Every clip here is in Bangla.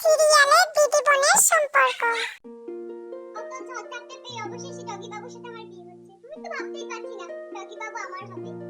সিরিয়ালে দিদি বোনের সম্পর্ক। অত ঝড় থাকতে পেয়ে অবশেষে ডগি বাবুর সাথে আমার বিয়ে হচ্ছে। আমি তো ভাবতেই পারছি না ডগি বাবু আমার হবে।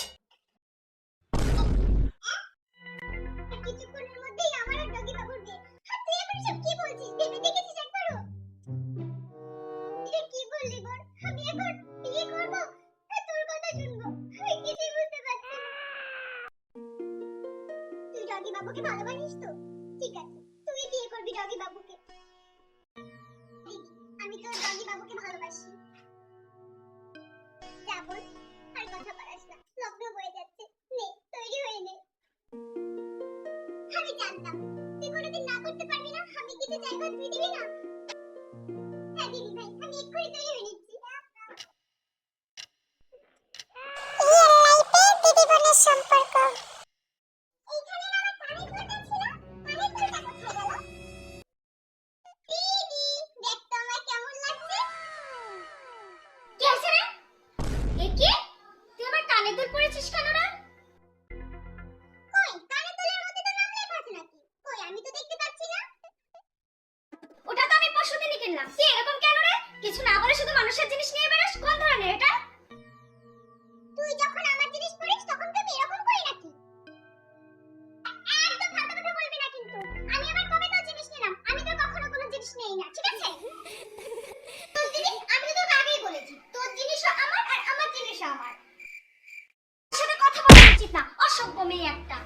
ডগি বাবুকে ভালোবাসিস তো ঠিক আছে তুই বিয়ে করবি ডগি বাবুকে আমি তো ডগি বাবুকে ভালোবাসি আর কথা না লগ্ন হয়ে যাচ্ছে নে তৈরি হয়ে নে আমি জানতাম তুই কোনোদিন না করতে পারবি না আমি কিছু জায়গা তুই দিবি না কিনলাম কি, এরকম কেন রে? কিছু না বলে শুধু মানুষের জিনিস নিয়ে বেরোস? কোন ধরনের এটা? তুই যখন আমার জিনিস পড়িস, তখন তো এরকম করি নাকি? একদম ফালতু কথা বলবি না কিন্তু। আমি আবার কবে তো জিনিস নিলাম? আমি তো কখনো কোনো জিনিস নেই না, ঠিক আছে? তোর জিনিস আমি তো আগেই বলেছি। তোর জিনিসও আমার আর আমার জিনিসও আমার। সাথে কথা বলা উচিত না। অসভ্য মেয়ে একটা।